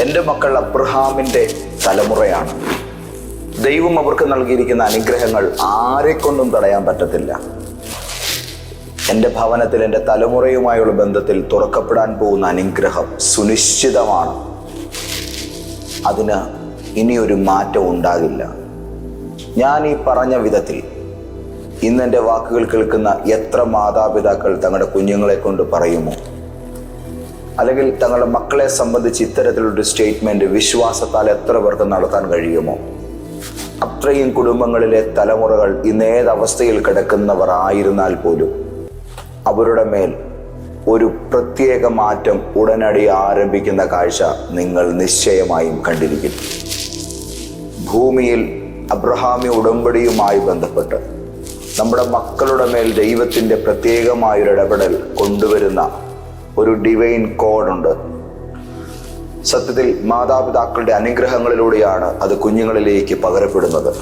എന്റെ മക്കൾ അബ്രഹാമിന്റെ തലമുറയാണ്. ദൈവം അവർക്ക് നൽകിയിരിക്കുന്ന അനുഗ്രഹങ്ങൾ ആരെക്കൊണ്ടും തടയാൻ പറ്റത്തില്ല. എന്റെ ഭവനത്തിൽ എന്റെ തലമുറയുമായുള്ള ബന്ധത്തിൽ തുറക്കപ്പെടാൻ പോകുന്ന അനുഗ്രഹം സുനിശ്ചിതമാണ്. അതിന് ഇനിയൊരു മാറ്റം ഉണ്ടാകില്ല. ഞാൻ ഈ പറഞ്ഞ വിധത്തിൽ ഇന്ന് എന്റെ വാക്കുകൾ കേൾക്കുന്ന എത്ര മാതാപിതാക്കൾ തങ്ങളുടെ കുഞ്ഞുങ്ങളെ കൊണ്ട് പറയുമോ? അല്ലെങ്കിൽ തങ്ങളുടെ മക്കളെ സംബന്ധിച്ച് ഇത്തരത്തിലൊരു സ്റ്റേറ്റ്മെന്റ് വിശ്വാസത്താൽ എത്ര പേർക്ക് നടത്താൻ കഴിയുമോ? അത്രയും കുടുംബങ്ങളിലെ തലമുറകൾ ഇന്ന് ഏതവസ്ഥയിൽ കിടക്കുന്നവർ ആയിരുന്നാൽ പോലും അവരുടെ മേൽ ഒരു പ്രത്യേക മാറ്റം ഉടനടി ആരംഭിക്കുന്ന കാഴ്ച നിങ്ങൾ നിശ്ചയമായും കണ്ടിരിക്കും. ഭൂമിയിൽ അബ്രഹാമി ഉടമ്പടിയുമായി ബന്ധപ്പെട്ട് നമ്മുടെ മക്കളുടെ മേൽ ദൈവത്തിന്റെ പ്രത്യേകമായൊരു ഇടപെടൽ കൊണ്ടുവരുന്ന ഒരു ഡിവൈൻ കോഡുണ്ട് സത്യത്തിൽ മാതാപിതാക്കളുടെ അനുഗ്രഹങ്ങളിലൂടെയാണ് അത് കുഞ്ഞുങ്ങളിലേക്ക് പകരപ്പെടുന്നത്.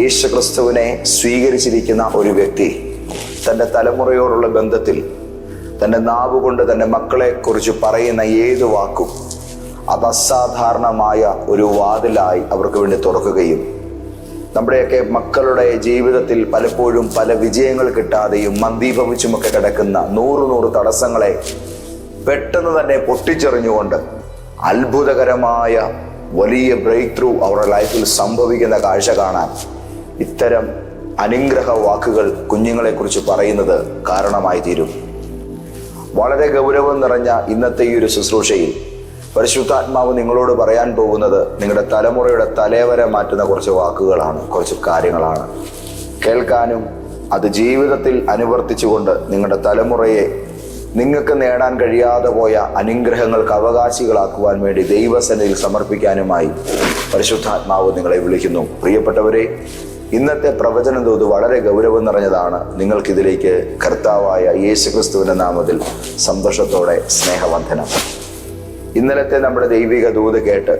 യേശു ക്രിസ്തുവിനെ സ്വീകരിച്ചിരിക്കുന്ന ഒരു വ്യക്തി തന്റെ തലമുറയോടുള്ള ബന്ധത്തിൽ തന്റെ നാവ് കൊണ്ട് തന്റെ മക്കളെ കുറിച്ച് പറയുന്ന ഏത് വാക്കും അത് അസാധാരണമായ ഒരു വാതിലായി അവർക്ക് വേണ്ടി തുറക്കുകയും നമ്മുടെയൊക്കെ മക്കളുടെ ജീവിതത്തിൽ പലപ്പോഴും പല വിജയങ്ങൾ കിട്ടാതെയും മന്ദീഭവിച്ചുമൊക്കെ കിടക്കുന്ന നൂറ് നൂറ് തടസ്സങ്ങളെ പെട്ടെന്ന് തന്നെ പൊട്ടിച്ചെറിഞ്ഞുകൊണ്ട് അത്ഭുതകരമായ വലിയ ബ്രേക്ക് ത്രൂ അവരുടെ ലൈഫിൽ സംഭവിക്കുന്ന കാഴ്ച കാണാൻ ഇത്തരം അനുഗ്രഹ വാക്കുകൾ കുഞ്ഞുങ്ങളെക്കുറിച്ച് പറയുന്നത് കാരണമായി തീരും. വളരെ ഗൗരവം നിറഞ്ഞ ഇന്നത്തെ ഈ ഒരു ശുശ്രൂഷയിൽ പരിശുദ്ധാത്മാവ് നിങ്ങളോട് പറയാൻ പോകുന്നത് നിങ്ങളുടെ തലമുറയുടെ തലവരെ മാറ്റുന്ന കുറച്ച് വാക്കുകളാണ് കുറച്ച് കാര്യങ്ങളാണ്. കേൾക്കാനും അത് ജീവിതത്തിൽ അനുവർത്തിച്ചുകൊണ്ട് നിങ്ങളുടെ തലമുറയെ നിങ്ങൾക്ക് നേടാൻ കഴിയാതെ പോയ അനുഗ്രഹങ്ങൾക്ക് അവകാശികളാക്കുവാൻ വേണ്ടി ദൈവസന്നിധിയിൽ സമർപ്പിക്കാനുമായി പരിശുദ്ധാത്മാവ് നിങ്ങളെ വിളിക്കുന്നു. പ്രിയപ്പെട്ടവരെ ഇന്നത്തെ പ്രവചനം തോത് വളരെ ഗൗരവം നിറഞ്ഞതാണ് നിങ്ങൾക്കിതിലേക്ക് കർത്താവായ യേശുക്രിസ്തുവിന്റെ നാമത്തിൽ സന്തോഷത്തോടെ സ്നേഹവന്ധനം ഇന്നലത്തെ നമ്മുടെ ദൈവിക ദൂത് കേട്ട്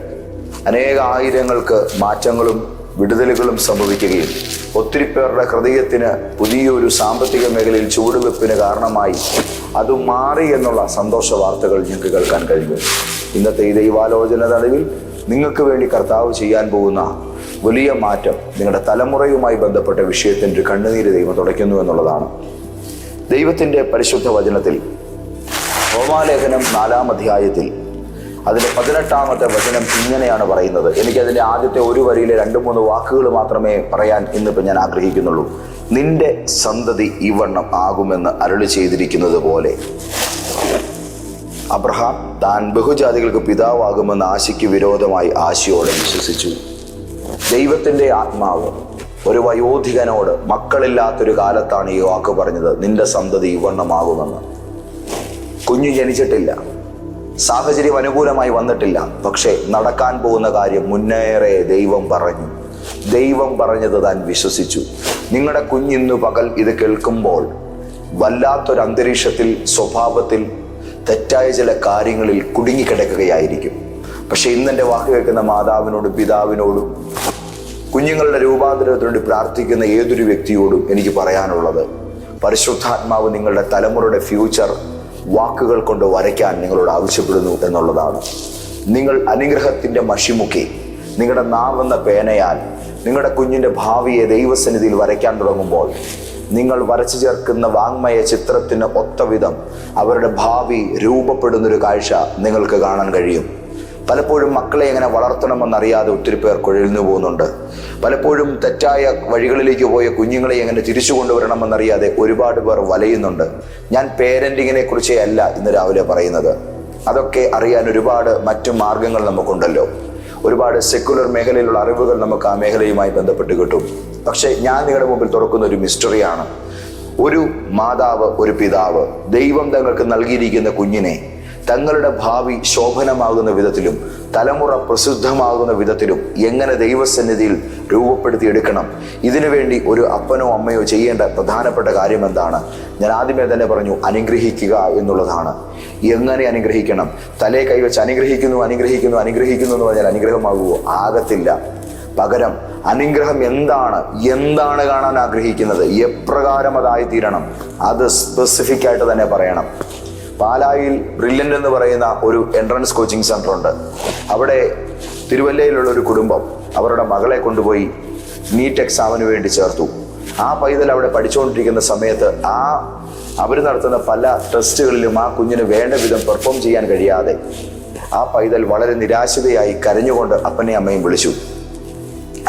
അനേക ആയിരങ്ങൾക്ക് മാറ്റങ്ങളും വിടുതലുകളും സംഭവിക്കുകയും ഒത്തിരി പേരുടെ ഹൃദയത്തിന് പുതിയൊരു സാമ്പത്തിക മേഖലയിൽ ചുവടുവെപ്പിന് കാരണമായി അത് മാറി എന്നുള്ള സന്തോഷ വാർത്തകൾ ഞങ്ങൾക്ക് കേൾക്കാൻ കഴിഞ്ഞു. ഇന്നത്തെ ഈ ദൈവാലോചന തടവിൽ നിങ്ങൾക്ക് വേണ്ടി കർത്താവ് ചെയ്യാൻ പോകുന്ന വലിയ മാറ്റം നിങ്ങളുടെ തലമുറയുമായി ബന്ധപ്പെട്ട വിഷയത്തിന്റെ ഒരു കണ്ണുനീര് ദൈവം തുടയ്ക്കുന്നു എന്നുള്ളതാണ്. ദൈവത്തിന്റെ പരിശുദ്ധ വചനത്തിൽ റോമാലേഖനം നാലാം അധ്യായത്തിൽ അതിന്റെ പതിനെട്ടാമത്തെ വചനം ഇങ്ങനെയാണ് പറയുന്നത്. എനിക്ക് അതിന്റെ ആദ്യത്തെ ഒരു വരിയിലെ രണ്ട് മൂന്ന് വാക്കുകൾ മാത്രമേ പറയാൻ ഇന്നിപ്പോൾ ഞാൻ ആഗ്രഹിക്കുന്നുള്ളൂ. നിന്റെ സന്തതി ഇവണ്ണം ആകുമെന്ന് അരുളി ചെയ്തിരിക്കുന്നത് പോലെ. അബ്രഹാം താൻ ബഹുജാതികൾക്ക് പിതാവാകുമെന്ന് ആശയ്ക്ക് വിരോധമായി ആശയോടെ വിശ്വസിച്ചു. ദൈവത്തിന്റെ ആത്മാവ് ഒരു വയോധികനോട് മക്കളില്ലാത്തൊരു കാലത്താണ് ഈ വാക്ക് പറഞ്ഞത് നിന്റെ സന്തതി ഇവണ്ണമാകുമെന്ന് കുഞ്ഞു ജനിച്ചിട്ടില്ല. സാഹചര്യം അനുകൂലമായി വന്നിട്ടില്ല. പക്ഷേ നടക്കാൻ പോകുന്ന കാര്യം മുന്നേറെ ദൈവം പറഞ്ഞു. ദൈവം പറഞ്ഞത് താൻ വിശ്വസിച്ചു. നിങ്ങളുടെ കുഞ്ഞിന്നു പകൽ ഇത് കേൾക്കുമ്പോൾ വല്ലാത്തൊരു അന്തരീക്ഷത്തിൽ സ്വഭാവത്തിൽ തെറ്റായ ചില കാര്യങ്ങളിൽ കുടുങ്ങിക്കിടക്കുകയായിരിക്കും. പക്ഷെ ഇന്നെന്റെ വാക്ക് കേൾക്കുന്ന മാതാവിനോടും പിതാവിനോടും കുഞ്ഞുങ്ങളുടെ രൂപാന്തരത്തിനോട് പ്രാർത്ഥിക്കുന്ന ഏതൊരു വ്യക്തിയോടും എനിക്ക് പറയാനുള്ളത് പരിശുദ്ധാത്മാവ് നിങ്ങളുടെ തലമുറയുടെ ഫ്യൂച്ചർ വാക്കുകൾ കൊണ്ട് വരയ്ക്കാൻ നിങ്ങളോട് ആവശ്യപ്പെടുന്നു എന്നുള്ളതാണ്. നിങ്ങൾ അനുഗ്രഹത്തിന്റെ മഷിമുക്കി നിങ്ങളുടെ നാവെന്ന പേനയാൽ നിങ്ങളുടെ കുഞ്ഞിന്റെ ഭാവിയെ ദൈവസന്നിധിയിൽ വരയ്ക്കാൻ തുടങ്ങുമ്പോൾ നിങ്ങൾ വരച്ചു ചേർക്കുന്ന വാങ്മയ ചിത്രത്തിന് ഒത്തവിധം അവരുടെ ഭാവി രൂപപ്പെടുന്നൊരു കാഴ്ച നിങ്ങൾക്ക് കാണാൻ കഴിയും. പലപ്പോഴും മക്കളെ എങ്ങനെ വളർത്തണമെന്നറിയാതെ ഒത്തിരി പേർ കുഴൽന്നു പോകുന്നുണ്ട്. പലപ്പോഴും തെറ്റായ വഴികളിലേക്ക് പോയ കുഞ്ഞുങ്ങളെ എങ്ങനെ തിരിച്ചു കൊണ്ടുവരണമെന്നറിയാതെ ഒരുപാട് പേർ വലയുന്നുണ്ട്. ഞാൻ പേരന്റിങ്ങിനെ കുറിച്ചേ അല്ല ഇന്ന് രാവിലെ പറയുന്നത്. അതൊക്കെ അറിയാൻ ഒരുപാട് മറ്റു മാർഗങ്ങൾ നമുക്കുണ്ടല്ലോ. ഒരുപാട് സെക്കുലർ മേഖലയിലുള്ള അറിവുകൾ നമുക്ക് ആ മേഖലയുമായി ബന്ധപ്പെട്ട് കിട്ടും. പക്ഷേ ഞാൻ നിങ്ങളുടെ മുമ്പിൽ തുറക്കുന്ന ഒരു മിസ്റ്ററിയാണ് ഒരു മാതാവ് ഒരു പിതാവ് ദൈവം തങ്ങൾക്ക് നൽകിയിരിക്കുന്ന കുഞ്ഞിനെ തങ്ങളുടെ ഭാവി ശോഭനമാകുന്ന വിധത്തിലും തലമുറ പ്രസിദ്ധമാകുന്ന വിധത്തിലും എങ്ങനെ ദൈവസന്നിധിയിൽ രൂപപ്പെടുത്തിയെടുക്കണം? ഇതിനുവേണ്ടി ഒരു അപ്പനോ അമ്മയോ ചെയ്യേണ്ട പ്രധാനപ്പെട്ട കാര്യം എന്താണ്? ഞാൻ ആദ്യമേ തന്നെ പറഞ്ഞു അനുഗ്രഹിക്കുക എന്നുള്ളതാണ്. എങ്ങനെ അനുഗ്രഹിക്കണം? തലേ കൈവച്ച് അനുഗ്രഹിക്കുന്നു അനുഗ്രഹിക്കുന്നു അനുഗ്രഹിക്കുന്നു എന്ന് പറഞ്ഞാൽ അനുഗ്രഹമാകുമോ ആകത്തില്ല. പകരം അനുഗ്രഹം എന്താണ്? എന്താണ് കാണാൻ ആഗ്രഹിക്കുന്നത്? എപ്രകാരം അതായി തീരണം അത് സ്പെസിഫിക് ആയിട്ട് തന്നെ പറയണം. പാലായിൽ ബ്രില്യന്റ് എന്ന് പറയുന്ന ഒരു എൻട്രൻസ് കോച്ചിങ് സെന്റർ ഉണ്ട്. അവിടെ തിരുവല്ലയിലുള്ള ഒരു കുടുംബം അവരുടെ മകളെ കൊണ്ടുപോയി നീറ്റ് എക്സാമിന് വേണ്ടി ചേർത്തു. ആ പൈതൽ അവിടെ പഠിച്ചുകൊണ്ടിരിക്കുന്ന സമയത്ത് ആ അവർ നടത്തുന്ന പല ടെസ്റ്റുകളിലും ആ കുഞ്ഞിന് വേണ്ട വിധം പെർഫോം ചെയ്യാൻ കഴിയാതെ ആ പൈതൽ വളരെ നിരാശതയായി കരഞ്ഞുകൊണ്ട് അപ്പനെയും അമ്മയും വിളിച്ചു.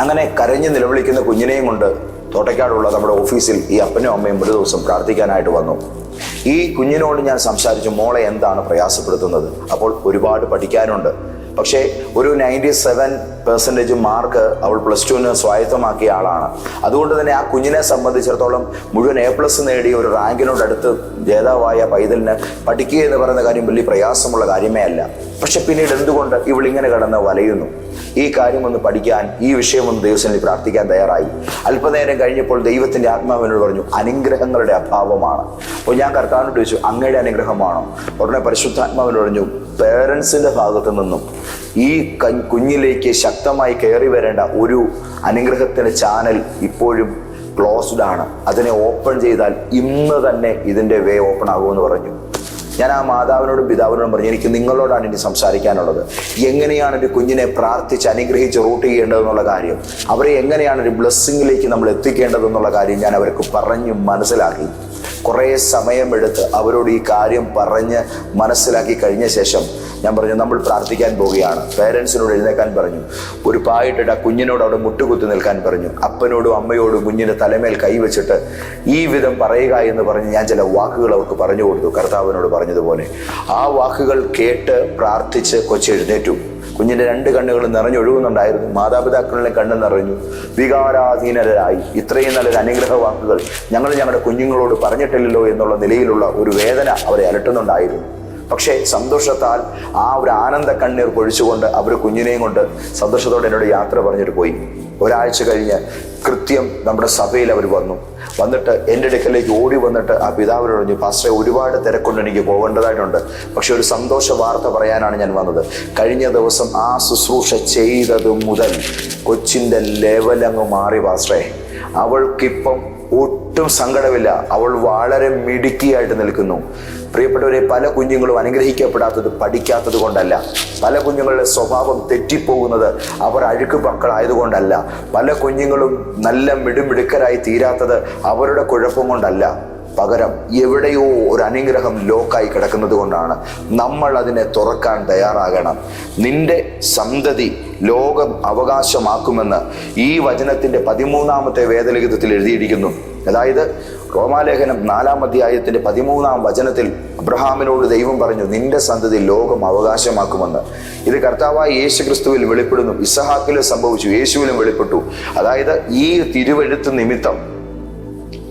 അങ്ങനെ കരഞ്ഞ് നിലവിളിക്കുന്ന കുഞ്ഞിനെയും കൊണ്ട് തോട്ടയ്ക്കാടുള്ള നമ്മുടെ ഓഫീസിൽ ഈ അപ്പനും അമ്മയും ഒരു ദിവസം പ്രാർത്ഥിക്കാനായിട്ട് വന്നു. ഈ കുഞ്ഞിനോട് ഞാൻ സംസാരിച്ചു മോളെ എന്താണ് പ്രയാസപ്പെടുത്തുന്നത്? അപ്പോൾ ഒരുപാട് പഠിക്കാനുണ്ട്. പക്ഷേ ഒരു നയന്റി സെവൻ പെർസെന്റേജ് മാർക്ക് അവൾ പ്ലസ് ടുവിന് സ്വായത്തമാക്കിയ ആളാണ്. അതുകൊണ്ട് തന്നെ ആ കുഞ്ഞിനെ സംബന്ധിച്ചിടത്തോളം മുഴുവൻ എ പ്ലസ് നേടിയ ഒരു റാങ്കിനോടടുത്ത് ജേതാവായ പൈതലിന് പഠിക്കുക എന്ന് പറയുന്ന കാര്യം വലിയ പ്രയാസമുള്ള കാര്യമേ അല്ല. പക്ഷെ പിന്നീട് എന്തുകൊണ്ട് ഇവൾ ഇങ്ങനെ കിടന്ന് വലയുന്നു? ഈ കാര്യം ഒന്ന് പഠിക്കാൻ ഈ വിഷയം ഒന്ന് ദൈവസേനയിൽ പ്രാർത്ഥിക്കാൻ തയ്യാറായി. അല്പനേരം കഴിഞ്ഞപ്പോൾ ദൈവത്തിന്റെ ആത്മാവിനോട് പറഞ്ഞു അനുഗ്രഹങ്ങളുടെ അഭാവമാണ്. അപ്പോൾ ഞാൻ കർത്താവിനോട് ചോദിച്ചു അങ്ങയുടെ അനുഗ്രഹമാണോ? ഉടനെ പരിശുദ്ധാത്മാവിനോട് പറഞ്ഞു പേരൻസിന്റെ ഭാഗത്തു നിന്നും ഈ കഞ്ഞ് കുഞ്ഞിലേക്ക് ശക്തമായി കയറി വരേണ്ട ഒരു അനുഗ്രഹത്തിന്റെ ചാനൽ ഇപ്പോഴും ക്ലോസ്ഡ് ആണ്. അതിനെ ഓപ്പൺ ചെയ്താൽ ഇന്ന് തന്നെ ഇതിന്റെ വേ ഓപ്പൺ ആകുമെന്ന് പറഞ്ഞു. ഞാൻ ആ മാതാവിനോടും പിതാവിനോടും പറഞ്ഞു എനിക്ക് നിങ്ങളോടാണ് ഇനി സംസാരിക്കാനുള്ളത്. എങ്ങനെയാണ് ഒരു കുഞ്ഞിനെ പ്രാർത്ഥിച്ച് അനുഗ്രഹിച്ച് റൂട്ട് ചെയ്യേണ്ടതെന്നുള്ള കാര്യം അവരെ എങ്ങനെയാണ് ഒരു ബ്ലെസ്സിങ്ങിലേക്ക് നമ്മൾ എത്തിക്കേണ്ടതെന്നുള്ള കാര്യം ഞാൻ അവർക്ക് പറഞ്ഞു മനസ്സിലാക്കി. കുറേ സമയമെടുത്ത് അവരോട് ഈ കാര്യം പറഞ്ഞ് മനസ്സിലാക്കി കഴിഞ്ഞ ശേഷം ഞാൻ പറഞ്ഞു നമ്മൾ പ്രാർത്ഥിക്കാൻ പോവുകയാണ്. പേരൻസിനോട് എഴുന്നേക്കാൻ പറഞ്ഞു. ഒരു പായിട്ടിട്ട് ആ കുഞ്ഞിനോട് അവിടെ മുട്ടുകുത്തി നിൽക്കാൻ പറഞ്ഞു. അപ്പനോടും അമ്മയോടും കുഞ്ഞിന്റെ തലമേൽ കൈവച്ചിട്ട് ഈ വിധം പറയുക എന്ന് പറഞ്ഞ് ഞാൻ ചില വാക്കുകൾ അവർക്ക് പറഞ്ഞു കൊടുത്തു. കർത്താവിനോട് പറഞ്ഞതുപോലെ. ആ വാക്കുകൾ കേട്ട് പ്രാർത്ഥിച്ച് കൊച്ചി എഴുന്നേറ്റു. കുഞ്ഞിന്റെ രണ്ട് കണ്ണുകളും നിറഞ്ഞൊഴുകുന്നുണ്ടായിരുന്നു. മാതാപിതാക്കളിലെ കണ്ണ് നിറഞ്ഞു. വികാരാധീനരായി. ഇത്രയും നല്ലൊരു അനുഗ്രഹ വാക്കുകൾ ഞങ്ങൾ ഞങ്ങളുടെ കുഞ്ഞുങ്ങളോട് പറഞ്ഞിട്ടില്ലല്ലോ എന്നുള്ള നിലയിലുള്ള ഒരു വേദന അവരെ അലട്ടുന്നുണ്ടായിരുന്നു. പക്ഷേ സന്തോഷത്താൽ ആ ഒരു ആനന്ദ കണ്ണീർ പൊഴിച്ചുകൊണ്ട് അവർ കുഞ്ഞിനെയും കൊണ്ട് സന്തോഷത്തോടെ എന്നോട് യാത്ര പറഞ്ഞിട്ട് പോയി. ഒരാഴ്ച കഴിഞ്ഞ് കൃത്യം നമ്മുടെ സഭയിൽ അവർ വന്നു. വന്നിട്ട് എന്റെ അടുക്കലേക്ക് ഓടി വന്നിട്ട് ആ പിതാവിനോട് പറഞ്ഞു പാസ്റ്ററെ ഒരുപാട് തിരക്കൊണ്ട് എനിക്ക് പോകേണ്ടതായിട്ടുണ്ട്. പക്ഷെ ഒരു സന്തോഷ വാർത്ത പറയാനാണ് ഞാൻ വന്നത്. കഴിഞ്ഞ ദിവസം ആ ശുശ്രൂഷ ചെയ്തത് മുതൽ കൊച്ചിന്റെ ലെവലങ്ങ് മാറി പാസ്റ്ററെ. അവൾക്കിപ്പം ഒട്ടും സങ്കടമില്ല. അവൾ വളരെ മിടുക്കിയായിട്ട് നിൽക്കുന്നു. പ്രിയപ്പെട്ടവരെ പല കുഞ്ഞുങ്ങളും അനുഗ്രഹിക്കപ്പെടാത്തത് പഠിക്കാത്തത് കൊണ്ടല്ല. പല കുഞ്ഞുങ്ങളുടെ സ്വഭാവം തെറ്റിപ്പോകുന്നത് അവർ അഴുക്ക് മക്കളായതുകൊണ്ടല്ല. പല കുഞ്ഞുങ്ങളും നല്ല മിടുമിടുക്കരായി തീരാത്തത് അവരുടെ കുഴപ്പം കൊണ്ടല്ല. പകരം എവിടെയോ ഒരു അനുഗ്രഹം ലോക്കായി കിടക്കുന്നത് കൊണ്ടാണ്. നമ്മൾ അതിനെ തുറക്കാൻ തയ്യാറാകണം. നിന്റെ സന്തതി ലോകം അവകാശമാക്കുമെന്ന് ഈ വചനത്തിന്റെ പതിമൂന്നാമത്തെ വേദലിഖിതത്തിൽ എഴുതിയിരിക്കുന്നു. അതായത് റോമാലേഖനം നാലാം അധ്യായത്തിന്റെ പതിമൂന്നാം വചനത്തിൽ അബ്രഹാമിനോട് ദൈവം പറഞ്ഞു നിന്റെ സന്തതി ലോകം അവകാശമാക്കുമെന്ന്. ഇത് കർത്താവായ യേശു ക്രിസ്തുവിൽ വെളിപ്പെടുന്നു. ഇസഹാക്കിലും സംഭവിച്ചു യേശുവിലും വെളിപ്പെട്ടു. അതായത് ഈ തിരുവെഴുത്ത് നിമിത്തം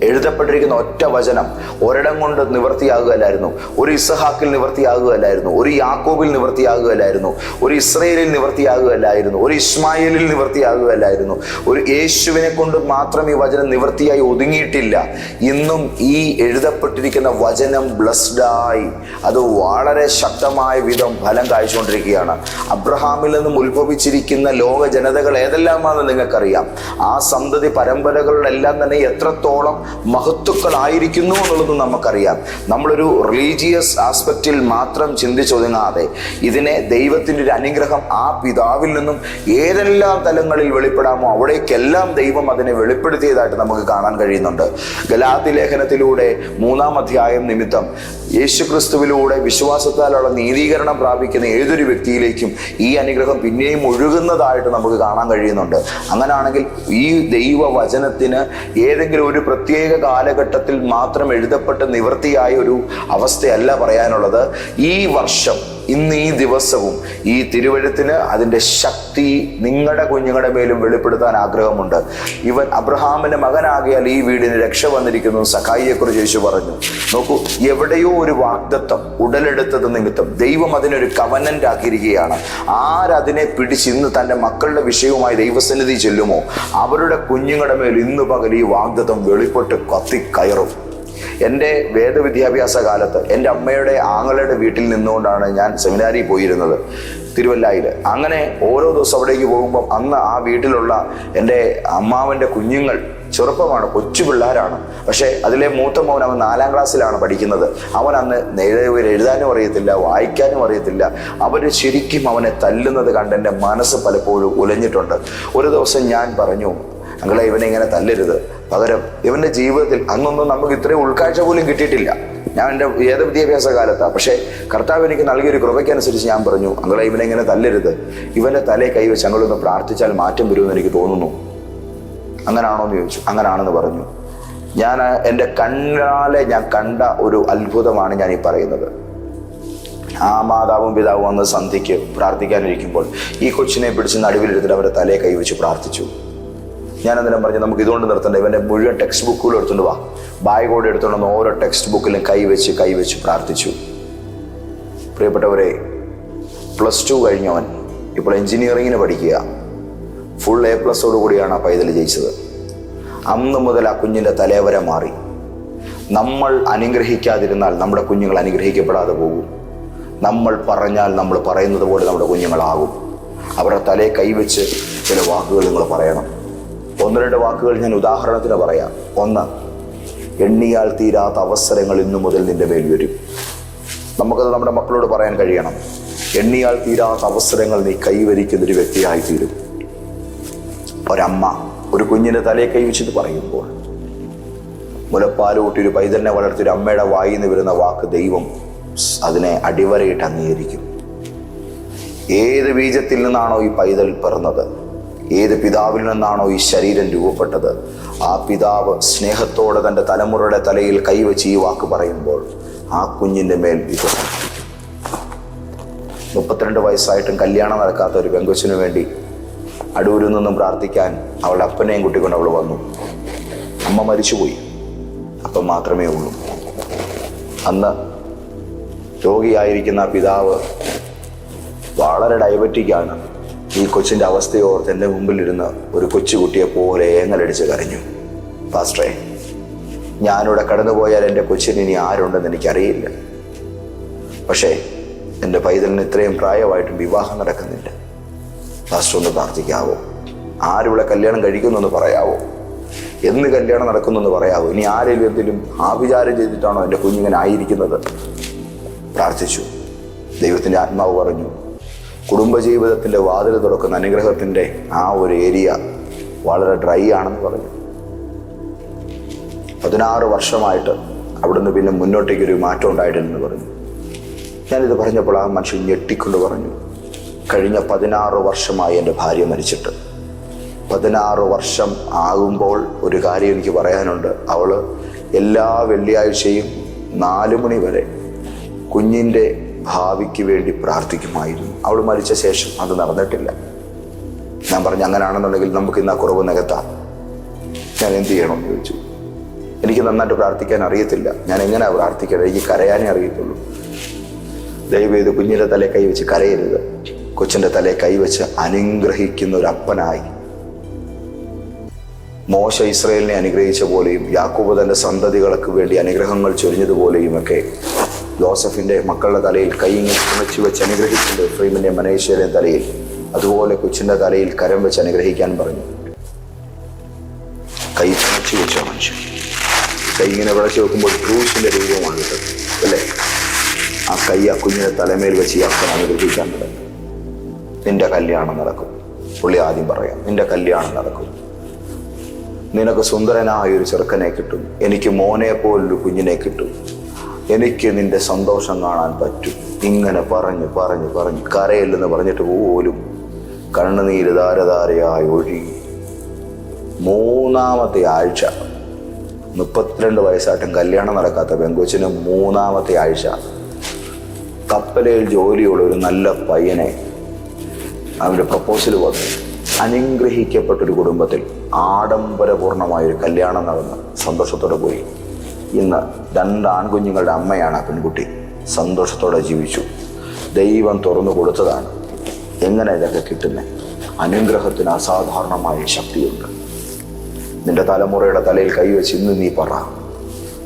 എഴുതപ്പെട്ടിരിക്കുന്ന ഒറ്റ വചനം ഒരിടം കൊണ്ട് നിവർത്തിയാകുകയല്ലായിരുന്നു. ഒരു ഇസഹാക്കിൽ നിവർത്തിയാകുകയല്ലായിരുന്നു. ഒരു യാക്കോബിൽ നിവർത്തിയാകുകയല്ലായിരുന്നു. ഒരു ഇസ്രയേലിൽ നിവർത്തിയാകുകയല്ലായിരുന്നു. ഒരു ഇസ്മായിലിൽ നിവർത്തിയാകുകയല്ലായിരുന്നു. ഒരു യേശുവിനെ കൊണ്ട് മാത്രം ഈ വചനം നിവർത്തിയായി ഒതുങ്ങിയിട്ടില്ല. ഇന്നും ഈ എഴുതപ്പെട്ടിരിക്കുന്ന വചനം ബ്ലസ്ഡായി അത് വളരെ ശക്തമായ വിധം ഫലം കാഴ്ചകൊണ്ടിരിക്കുകയാണ്. അബ്രഹാമിൽ നിന്നും ഉത്ഭവിച്ചിരിക്കുന്ന ലോക ജനതകൾ ഏതെല്ലാമാണെന്ന് നിങ്ങൾക്കറിയാം. ആ സന്തതി പരമ്പരകളിലെല്ലാം തന്നെ എത്രത്തോളം മഹത്വക്കളായിരിക്കുന്നു എന്നുള്ളത് നമുക്കറിയാം. നമ്മളൊരു റിലീജിയസ് ആസ്പെക്റ്റിൽ മാത്രം ചിന്തിച്ചൊതുങ്ങാതെ ഇതിനെ ദൈവത്തിന്റെ ഒരു അനുഗ്രഹം ആ പിതാവിൽ നിന്നും ഏതെല്ലാം തലങ്ങളിൽ വെളിപ്പെടാമോ അവിടേക്കെല്ലാം ദൈവം അതിനെ വെളിപ്പെടുത്തിയതായിട്ട് നമുക്ക് കാണാൻ കഴിയുന്നുണ്ട്. ഗലാത്തി ലേഖനത്തിലൂടെ മൂന്നാം അധ്യായം നിമിത്തം യേശുക്രിസ്തുവിലൂടെ വിശ്വാസത്താലുള്ള നീതീകരണം പ്രാപിക്കുന്ന ഏതൊരു വ്യക്തിയിലേക്കും ഈ അനുഗ്രഹം പിന്നെയും ഒഴുകുന്നതായിട്ട് നമുക്ക് കാണാൻ കഴിയുന്നുണ്ട്. അങ്ങനാണെങ്കിൽ ഈ ദൈവവചനത്തിന് ഏതെങ്കിലും ഒരു പ്രത്യേക കാലഘട്ടത്തിൽ മാത്രം എഴുതപ്പെട്ട് നിവൃത്തിയായ ഒരു അവസ്ഥയല്ല പറയാനുള്ളത്. ഈ വർഷം ഇന്ന് ഈ ദിവസവും ഈ തിരുവഴുത്തിന് അതിന്റെ ശക്തി നിങ്ങളുടെ കുഞ്ഞുങ്ങളുടെ മേലും വെളിപ്പെടുത്താൻ ആഗ്രഹമുണ്ട്. ഇവൻ അബ്രഹാമിന്റെ മകനാകിയാൽ ഈ വീടിന് രക്ഷ വന്നിരിക്കുന്നു സഖായിയെക്കുറിച്ച് യേശു പറഞ്ഞു. നോക്കൂ എവിടെയോ ഒരു വാഗ്ദത്വം ഉടലെടുത്തത് നിമിത്തം ദൈവം അതിനൊരു കവനന്റ് ആക്കിയിരിക്കുകയാണ്. ആരതിനെ പിടിച്ച് ഇന്ന് തന്റെ മക്കളുടെ വിഷയവുമായി ദൈവസന്നിധി ചെല്ലുമോ? അവരുടെ കുഞ്ഞുങ്ങളുടെ മേൽ ഇന്ന് പകൽ ഈ വാഗ്ദത്വം വെളിപ്പെട്ട് കത്തിക്കയറും എന്റെ വേദവിദ്യാഭ്യാസ കാലത്ത് എന്റെ അമ്മയുടെ ആങ്ങളുടെ വീട്ടിൽ നിന്നുകൊണ്ടാണ് ഞാൻ സെമിനാരി പോയിരുന്നത് തിരുവല്ലായിൽ അങ്ങനെ ഓരോ ദിവസം അവിടേക്ക് പോകുമ്പം അന്ന് ആ വീട്ടിലുള്ള എന്റെ അമ്മാവന്റെ കുഞ്ഞുങ്ങൾ ചെറുപ്പമാണ് കൊച്ചു പിള്ളേരാണ്. പക്ഷേ അതിലെ മൂത്ത മോൻ അവൻ നാലാം ക്ലാസ്സിലാണ് പഠിക്കുന്നത്. അവൻ അന്ന് എഴുതാനും അറിയത്തില്ല വായിക്കാനും അറിയത്തില്ല. അവർ ശരിക്കും അവനെ തല്ലുന്നത് കണ്ട് എന്റെ മനസ്സ് പലപ്പോഴും ഉലഞ്ഞിട്ടുണ്ട്. ഒരു ദിവസം ഞാൻ പറഞ്ഞു അങ്ങളെ ഇവനെ ഇങ്ങനെ തല്ലരുത്. പകരം ഇവന്റെ ജീവിതത്തിൽ അന്നൊന്നും നമുക്ക് ഇത്രയും ഉൾക്കാഴ്ച പോലും കിട്ടിയിട്ടില്ല. ഞാൻ എന്റെ ഏത് വിദ്യാഭ്യാസ കാലത്താണ് പക്ഷേ കർത്താവ് എനിക്ക് നൽകിയൊരു കൃപയ്ക്കനുസരിച്ച് ഞാൻ പറഞ്ഞു അങ്ങളെ ഇവനെ ഇങ്ങനെ തല്ലരുത്. ഇവന്റെ തലയെ കൈവച്ച് ഞങ്ങളൊന്ന് പ്രാർത്ഥിച്ചാൽ മാറ്റം വരുമെന്ന് എനിക്ക് തോന്നുന്നു. അങ്ങനാണോ എന്ന് ചോദിച്ചു. അങ്ങനാണെന്ന് പറഞ്ഞു. ഞാൻ എന്റെ കണ്ണാലെ ഞാൻ കണ്ട ഒരു അത്ഭുതമാണ് ഞാൻ ഈ പറയുന്നത്. ആ മാതാവും പിതാവും അന്ന് സന്ധിക്ക് പ്രാർത്ഥിക്കാനിരിക്കുമ്പോൾ ഈ കൊച്ചിനെ പിടിച്ച് നടുവിലെടുത്തിട്ട് അവരുടെ തലയെ കൈവച്ച് പ്രാർത്ഥിച്ചു. ഞാൻ അന്നേരം പറഞ്ഞു നമുക്ക് ഇതുകൊണ്ട് നിർത്തണ്ട. ഇവന്റെ മുഴുവൻ ടെക്സ്റ്റ് ബുക്കുകളും എടുത്തുകൊണ്ട് വാ. ബായ് കൂടെ എടുത്തുകൊണ്ട് ഓരോ ടെക്സ്റ്റ് ബുക്കിലും കൈവച്ച് കൈവച്ച് പ്രാർത്ഥിച്ചു. പ്രിയപ്പെട്ടവരെ പ്ലസ് ടു കഴിഞ്ഞവൻ ഇപ്പോൾ എഞ്ചിനീയറിങ്ങിന് പഠിക്കുക. ഫുൾ എ പ്ലസോട് കൂടിയാണ് പൈതൽ ജയിച്ചത്. അന്ന് മുതൽ ആ കുഞ്ഞിന്റെ തലേവര മാറി. നമ്മൾ അനുഗ്രഹിക്കാതിരുന്നാൽ നമ്മുടെ കുഞ്ഞുങ്ങൾ അനുഗ്രഹിക്കപ്പെടാതെ പോകും. നമ്മൾ പറഞ്ഞാൽ നമ്മൾ പറയുന്നത് പോലെ നമ്മുടെ കുഞ്ഞുങ്ങളാകും. അവരുടെ തലയെ കൈവച്ച് ചില വാക്കുകൾ നിങ്ങൾ പറയണം. ഒന്ന് രണ്ട് വാക്കുകൾ ഞാൻ ഉദാഹരണത്തിന് പറയാം. ഒന്ന് എണ്ണിയാൽ തീരാത്ത അവസരങ്ങൾ ഇന്നു മുതൽ നിന്റെ മേൽ വരും. നമുക്കത് നമ്മുടെ മക്കളോട് പറയാൻ കഴിയണം. എണ്ണിയാൽ തീരാത്ത അവസരങ്ങൾ നീ കൈവരിക്കുന്ന ഒരു വ്യക്തിയായി തീരും ഒരമ്മ ഒരു കുഞ്ഞിന്റെ തലയെ കൈവച്ചിട്ട് പറയുമ്പോൾ മുലപ്പാലൂട്ടി ഒരു പൈതലിനെ വളർത്തി ഒരു അമ്മയുടെ വായിൽ നിന്ന് വരുന്ന വാക്ക് ദൈവം അതിനെ അടിവരയിട്ട് അംഗീകരിക്കും. ഏത് ബീജത്തിൽ നിന്നാണോ ഈ പൈതൽ പിറന്നത്? ഏത് പിതാവിൽ നിന്നാണോ ഈ ശരീരം രൂപപ്പെട്ടത്? ആ പിതാവ് സ്നേഹത്തോടെ തന്റെ തലമുറയുടെ തലയിൽ കൈവച്ച് ഈ വാക്ക് പറയുമ്പോൾ ആ കുഞ്ഞിന്റെ മേൽ ഇത് മുപ്പത്തിരണ്ട് വയസ്സായിട്ടും കല്യാണം നടക്കാത്ത ഒരു പെങ്കൊച്ചിനു വേണ്ടി അടൂരിൽ നിന്നും പ്രാർത്ഥിക്കാൻ അവളുടെ അപ്പനെയും കുട്ടിക്കൊണ്ട് അവൾ വന്നു. അമ്മ മരിച്ചുപോയി. അപ്പം മാത്രമേ ഉള്ളൂ. അന്ന് രോഗിയായിരിക്കുന്ന പിതാവ് വളരെ ഡയബറ്റിക്കാണ്. ഈ കൊച്ചിന്റെ അവസ്ഥയോർത്ത് എന്റെ മുമ്പിലിരുന്ന് ഒരു കൊച്ചുകുട്ടിയെ പോലെ ഏങ്ങലടിച്ച് കരഞ്ഞു. പാസ്റ്ററെ ഞാനിവിടെ കടന്നുപോയാൽ എന്റെ കൊച്ചിന് ഇനി ആരുണ്ടെന്ന് എനിക്കറിയില്ല. പക്ഷേ എന്റെ പൈതലിന് ഇത്രയും പ്രായമായിട്ടും വിവാഹം നടക്കുന്നില്ല. പാസ്റ്റർ ഒന്ന് പ്രാർത്ഥിക്കാവോ? ആരിവിടെ കല്യാണം കഴിക്കുന്നെന്ന് പറയാവോ? എന്ന് കല്യാണം നടക്കുന്നെന്ന് പറയാവോ? ഇനി ആരെങ്കിലും എന്തെങ്കിലും ആഭിചാരം ചെയ്തിട്ടാണോ എന്റെ കുഞ്ഞിങ്ങനെ ആയിരിക്കുന്നത്? പ്രാർത്ഥിച്ചു. ദൈവത്തിന്റെ ആത്മാവ് പറഞ്ഞു കുടുംബജീവിതത്തിന്റെ വാതിൽ തുറക്കുന്ന അനുഗ്രഹത്തിന്റെ ആ ഒരു ഏരിയ വളരെ ഡ്രൈ ആണെന്ന് പറഞ്ഞു. പതിനാറ് വർഷമായിട്ട് അവിടുന്ന് പിന്നെ മുന്നോട്ടേക്ക് ഒരു മാറ്റം ഉണ്ടായിട്ടില്ലെന്ന് പറഞ്ഞു. ഞാനിത് പറഞ്ഞപ്പോൾ ആ മനുഷ്യൻ ഞെട്ടിക്കൊണ്ട് പറഞ്ഞു കഴിഞ്ഞ പതിനാറ് വർഷമായി എന്റെ ഭാര്യ മരിച്ചിട്ട്. പതിനാറ് വർഷം ആകുമ്പോൾ ഒരു കാര്യം എനിക്ക് പറയാനുണ്ട്. അവൾ എല്ലാ വെള്ളിയാഴ്ചയും നാല് മണി വരെ കുഞ്ഞിന്റെ ഭാവിക്ക് വേണ്ടി പ്രാർത്ഥിക്കുമായിരുന്നു. അവൾ മരിച്ച ശേഷം അത് നടന്നിട്ടില്ല. ഞാൻ പറഞ്ഞു അങ്ങനെയാണെന്നുണ്ടെങ്കിൽ നമുക്ക് ഇന്ന് ആ കുറവ് നികത്താം. ഞാൻ എന്ത് ചെയ്യണമെന്ന് ചോദിച്ചു. എനിക്ക് നന്നായിട്ട് പ്രാർത്ഥിക്കാൻ അറിയത്തില്ല. ഞാൻ എങ്ങനെയാണ് പ്രാർത്ഥിക്കേണ്ടത്? എനിക്ക് കരയാനേ അറിയത്തുള്ളൂ. ദയവേത് കുഞ്ഞിന്റെ തലയെ കൈവച്ച് കരയരുത്. കൊച്ചിന്റെ തലയെ കൈവച്ച് അനുഗ്രഹിക്കുന്ന ഒരു അപ്പനായി. മോശ ഇസ്രയേലിനെ അനുഗ്രഹിച്ച പോലെയും യാക്കൂബ് തന്റെ സന്തതികൾക്ക് വേണ്ടി അനുഗ്രഹങ്ങൾ ചൊരിഞ്ഞതുപോലെയും ഒക്കെ ജോസഫിന്റെ മക്കളുടെ തലയിൽ കൈ ഇങ്ങനെ ചുമച്ചു വെച്ച് അനുഗ്രഹിച്ചിട്ടുണ്ട്. ഫ്രീമിന്റെ മനേശ്വരന്റെ തലയിൽ. അതുപോലെ കൊച്ചിന്റെ തലയിൽ കരം വെച്ച് അനുഗ്രഹിക്കാൻ പറഞ്ഞു. കൈ ചുമച്ചു വെച്ച മനുഷ്യൻ. കൈ ഇങ്ങനെ വിളച്ചു വെക്കുമ്പോൾ ക്രൂസിന്റെ രൂപമാണ് കിട്ടുന്നത് അല്ലേ? ആ കൈ ആ കുഞ്ഞിനെ തലമേൽ വെച്ച് അപ്പൻ അനുഗ്രഹിക്കാൻ തുടങ്ങി. നിന്റെ കല്യാണം നടക്കും. പുള്ളി ആദ്യം പറയാം നിന്റെ കല്യാണം നടക്കും. നിനക്ക് സുന്ദരനായ ഒരു ചെറുക്കനെ കിട്ടും. എനിക്ക് മോനെ പോലൊരു കുഞ്ഞിനെ കിട്ടും. എനിക്ക് നിന്റെ സന്തോഷം കാണാൻ പറ്റും. ഇങ്ങനെ പറഞ്ഞു പറഞ്ഞു പറഞ്ഞു കരയില്ലെന്ന് പറഞ്ഞിട്ട് പോലും കണ്ണുനീര് ധാരധാരയായി ഒഴുകി. മൂന്നാമത്തെ ആഴ്ച മുപ്പത്തിരണ്ട് വയസ്സായിട്ടും കല്യാണം നടക്കാത്ത പെങ്കൊച്ചിന് മൂന്നാമത്തെ ആഴ്ച. കപ്പലയിൽ ജോലിയുള്ള ഒരു നല്ല പയ്യനെ അവന്റെ പ്രപ്പോസൽ വന്നു. അനുഗ്രഹിക്കപ്പെട്ടൊരു കുടുംബത്തിൽ ആഡംബരപൂർണമായൊരു കല്യാണം നടന്ന് സന്തോഷത്തോടെ പോയി. ഇന്ന് രണ്ട് ആൺകുഞ്ഞുങ്ങളുടെ അമ്മയാണ് ആ പെൺകുട്ടി. സന്തോഷത്തോടെ ജീവിച്ചു. ദൈവം തുറന്നു കൊടുത്തതാണ്. എങ്ങനെ ഇതൊക്കെ കിട്ടുന്നത് അനുഗ്രഹത്തിന് അസാധാരണമായ ശക്തിയുണ്ട്. നിന്റെ തലമുറയുടെ തലയിൽ കൈവച്ച് ഇന്ന് നീ പറ.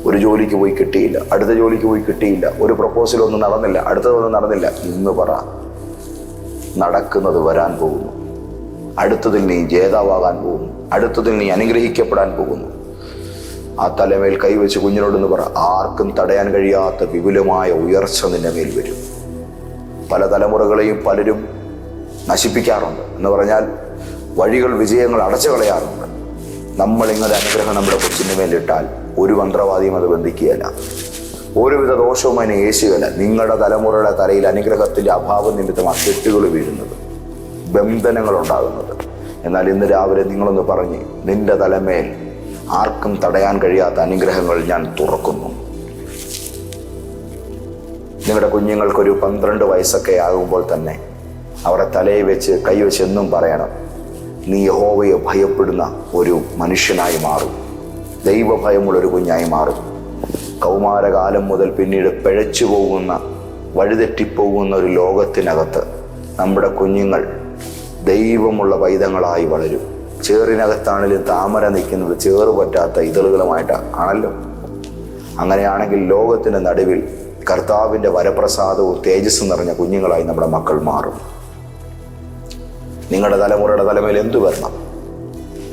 ഒരു ജോലിക്ക് പോയി കിട്ടിയില്ല അടുത്ത ജോലിക്ക് പോയി കിട്ടിയില്ല ഒരു പ്രപ്പോസൽ ഒന്നും നടന്നില്ല അടുത്തതൊന്നും നടന്നില്ല. ഇന്ന് പറ. നടക്കുന്നത് വരാൻ പോകുന്നു. അടുത്തതിൽ നീ ജേതാവാകാൻ പോകുന്നു. അടുത്തതിൽ നീ അനുഗ്രഹിക്കപ്പെടാൻ പോകുന്നു. ആ തലമേൽ കൈവച്ച് കുഞ്ഞിനോടൊന്ന് പറ. ആർക്കും തടയാൻ കഴിയാത്ത വിപുലമായ ഉയർച്ച നിന്റെ മേൽ വരും. പല തലമുറകളെയും പലരും നശിപ്പിക്കാറുണ്ട്. എന്ന് പറഞ്ഞാൽ വഴികൾ വിജയങ്ങൾ അടച്ചു കളയാറുണ്ട്. നമ്മൾ ഇങ്ങനെ അനുഗ്രഹം നമ്മുടെ കൊച്ചിന്റെ മേലിട്ടാൽ ഒരു മന്ത്രവാദിയും അത് ബന്ധിക്കുകയല്ല. ഒരുവിധ ദോഷവും അതിനെ യേശുകയല്ല നിങ്ങളുടെ തലമുറയുടെ തലയിൽ അനുഗ്രഹത്തിന്റെ അഭാവം നിമിത്തമാണ് കെട്ടുകൾ വീഴുന്നത്. ബന്ധനങ്ങൾ ഉണ്ടാകുന്നത്. എന്നാൽ ഇന്ന് രാവിലെ നിങ്ങളൊന്ന് പറഞ്ഞ് നിന്റെ തലമേൽ ആർക്കും തടയാൻ കഴിയാത്ത അനുഗ്രഹങ്ങൾ ഞാൻ തുറക്കുന്നു. നിങ്ങളുടെ കുഞ്ഞുങ്ങൾക്കൊരു പന്ത്രണ്ട് വയസ്സൊക്കെ ആകുമ്പോൾ തന്നെ അവരെ തലയിൽ വെച്ച് കൈവച്ച് എന്നും പറയണം. നീ യഹോവയെ ഭയപ്പെടുന്ന ഒരു മനുഷ്യനായി മാറും. ദൈവഭയമുള്ളൊരു കുഞ്ഞായി മാറും. കൗമാരകാലം മുതൽ പിന്നീട് പിഴച്ചു പോകുന്ന വഴിതെറ്റിപ്പോകുന്ന ഒരു ലോകത്തിനകത്ത് നമ്മുടെ കുഞ്ഞുങ്ങൾ ദൈവമുള്ള വൈദങ്ങളായി വളരും. ചേറിനകത്താണെങ്കിലും താമര നിൽക്കുന്നത്. ചേറ് പറ്റാത്ത ഇതളുകളുമായിട്ട് ആണല്ലോ. അങ്ങനെയാണെങ്കിൽ ലോകത്തിന്റെ നടുവിൽ കർത്താവിന്റെ വരപ്രസാദവും തേജസ്സും നിറഞ്ഞ കുഞ്ഞുങ്ങളായി നമ്മുടെ മക്കൾ മാറും. നിങ്ങളുടെ തലമുറയുടെ തലമേൽ എന്തു വരണം?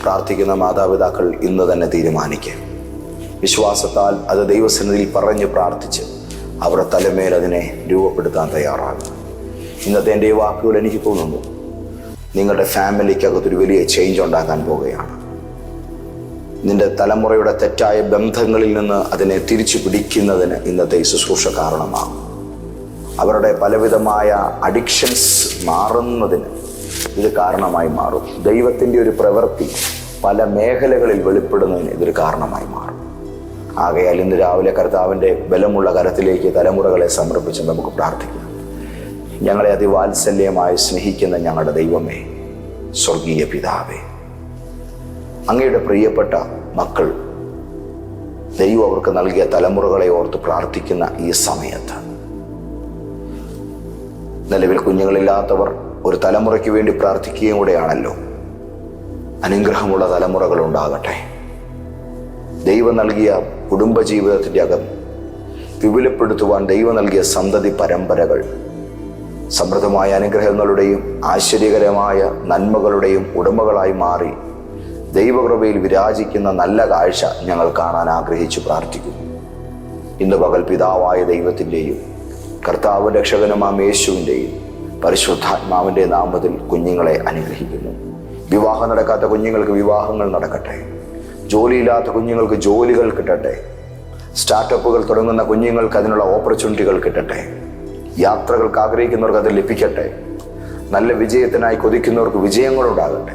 പ്രാർത്ഥിക്കുന്ന മാതാപിതാക്കൾ ഇന്ന് തന്നെ തീരുമാനിക്കുക വിശ്വാസത്താൽ അത് ദൈവസന്നിധിയിൽ പറഞ്ഞ് പ്രാർത്ഥിച്ച് അവരുടെ തലമേൽ അതിനെ രൂപപ്പെടുത്താൻ തയ്യാറാകും. ഇന്നത്തെ എന്റെ ഈ വാക്കുകൾ എനിക്ക് തോന്നുന്നു നിങ്ങളുടെ ഫാമിലിക്കകത്തൊരു വലിയ ചേഞ്ച് ഉണ്ടാക്കാൻ പോവുകയാണ്. നിന്റെ തലമുറയുടെ തെറ്റായ ബന്ധങ്ങളിൽ നിന്ന് അതിനെ തിരിച്ചു പിടിക്കുന്നതിന് ഇന്നത്തെ ഈ ശുശ്രൂഷ കാരണമാകും. അവരുടെ പലവിധമായ അഡിക്ഷൻസ് മാറുന്നതിന് ഇത് കാരണമായി മാറും. ദൈവത്തിന്റെ ഒരു പ്രവൃത്തി പല മേഖലകളിൽ വെളിപ്പെടുന്നതിന് ഇതൊരു കാരണമായി മാറും. ആകയാൽ ഇന്ന് രാവിലെ കർത്താവിന്റെ ബലമുള്ള കരത്തിലേക്ക് തലമുറകളെ സമർപ്പിച്ച് നമുക്ക് പ്രാർത്ഥിക്കാം. ഞങ്ങളെ അതിവാത്സല്യമായി സ്നേഹിക്കുന്ന ഞങ്ങളുടെ ദൈവമേ സ്വർഗീയ പിതാവേ. അങ്ങയുടെ പ്രിയപ്പെട്ട മക്കൾ ദൈവം അവർക്ക് നൽകിയ തലമുറകളെ ഓർത്ത് പ്രാർത്ഥിക്കുന്ന ഈ സമയത്ത്. നിലവിൽ കുഞ്ഞുങ്ങളില്ലാത്തവർ ഒരു തലമുറയ്ക്ക് വേണ്ടി പ്രാർത്ഥിക്കുകയും കൂടെയാണല്ലോ. അനുഗ്രഹമുള്ള തലമുറകൾ ഉണ്ടാകട്ടെ. ദൈവം നൽകിയ കുടുംബജീവിതത്തിന്റെ അകം വിപുലപ്പെടുത്തുവാൻ ദൈവം നൽകിയ സന്തതി പരമ്പരകൾ സമൃദ്ധമായ അനുഗ്രഹങ്ങളുടെയും ആശ്ചര്യകരമായ നന്മകളുടെയും ഉടമകളായി മാറി. ദൈവകൃപയിൽ വിരാജിക്കുന്ന നല്ല കാഴ്ച ഞങ്ങൾ കാണാൻ ആഗ്രഹിച്ചു പ്രാർത്ഥിക്കുന്നു. ഇന്ന് പകൽ പിതാവായ ദൈവത്തിന്റെയും കർത്താവ് രക്ഷകനുമാം യേശുവിന്റെയും പരിശുദ്ധാത്മാവിന്റെ നാമത്തിൽ കുഞ്ഞുങ്ങളെ അനുഗ്രഹിക്കുന്നു. വിവാഹം നടക്കാത്ത കുഞ്ഞുങ്ങൾക്ക് വിവാഹങ്ങൾ നടക്കട്ടെ. ജോലിയില്ലാത്ത കുഞ്ഞുങ്ങൾക്ക് ജോലികൾ കിട്ടട്ടെ. സ്റ്റാർട്ടപ്പുകൾ തുടങ്ങുന്ന കുഞ്ഞുങ്ങൾക്ക് അതിനുള്ള ഓപ്പർച്യൂണിറ്റികൾ കിട്ടട്ടെ. യാത്രകൾക്ക് ആഗ്രഹിക്കുന്നവർക്ക് അത് ലഭിക്കട്ടെ. നല്ല വിജയത്തിനായി കൊതിക്കുന്നവർക്ക് വിജയങ്ങളുണ്ടാകട്ടെ.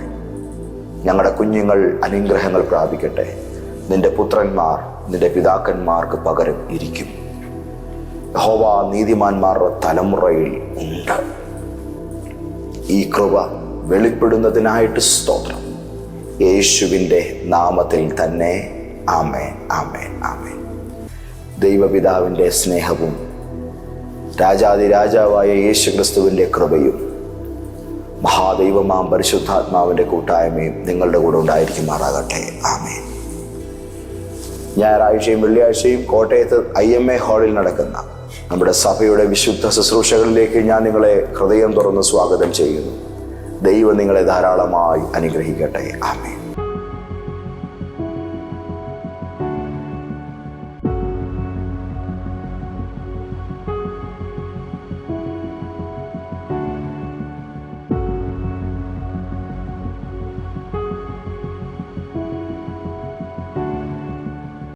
ഞങ്ങളുടെ കുഞ്ഞുങ്ങൾ അനുഗ്രഹങ്ങൾ പ്രാപിക്കട്ടെ. നിന്റെ പുത്രന്മാർ നിന്റെ പിതാക്കന്മാർക്ക് പകരം ഇരിക്കും. ഹോവ നീതിമാന്മാരുടെ തലമുറയിൽ ഉണ്ട്. ഈ കൃപ വെളിപ്പെടുന്നതിനായിട്ട് സ്തോത്രം. യേശുവിന്റെ നാമത്തിൽ തന്നെ. ആമേ ആമേ ആമേ ദൈവപിതാവിന്റെ സ്നേഹവും രാജാതി രാജാവായ യേശു ക്രിസ്തുവിന്റെ കൃപയും മഹാദൈവമാം പരിശുദ്ധാത്മാവിന്റെ കൂട്ടായ്മയും നിങ്ങളുടെ കൂടെ ഉണ്ടായിരിക്കുമാറാകട്ടെ. ആമേൻ. ഞായറാഴ്ചയും വെള്ളിയാഴ്ചയും കോട്ടയത്ത് ഐ എം എ ഹാളിൽ നടക്കുന്ന നമ്മുടെ സഭയുടെ വിശുദ്ധ ശുശ്രൂഷകളിലേക്ക് ഞാൻ നിങ്ങളെ ഹൃദയം തുറന്ന് സ്വാഗതം ചെയ്യുന്നു. ദൈവം നിങ്ങളെ ധാരാളമായി അനുഗ്രഹിക്കട്ടെ. ആമേൻ.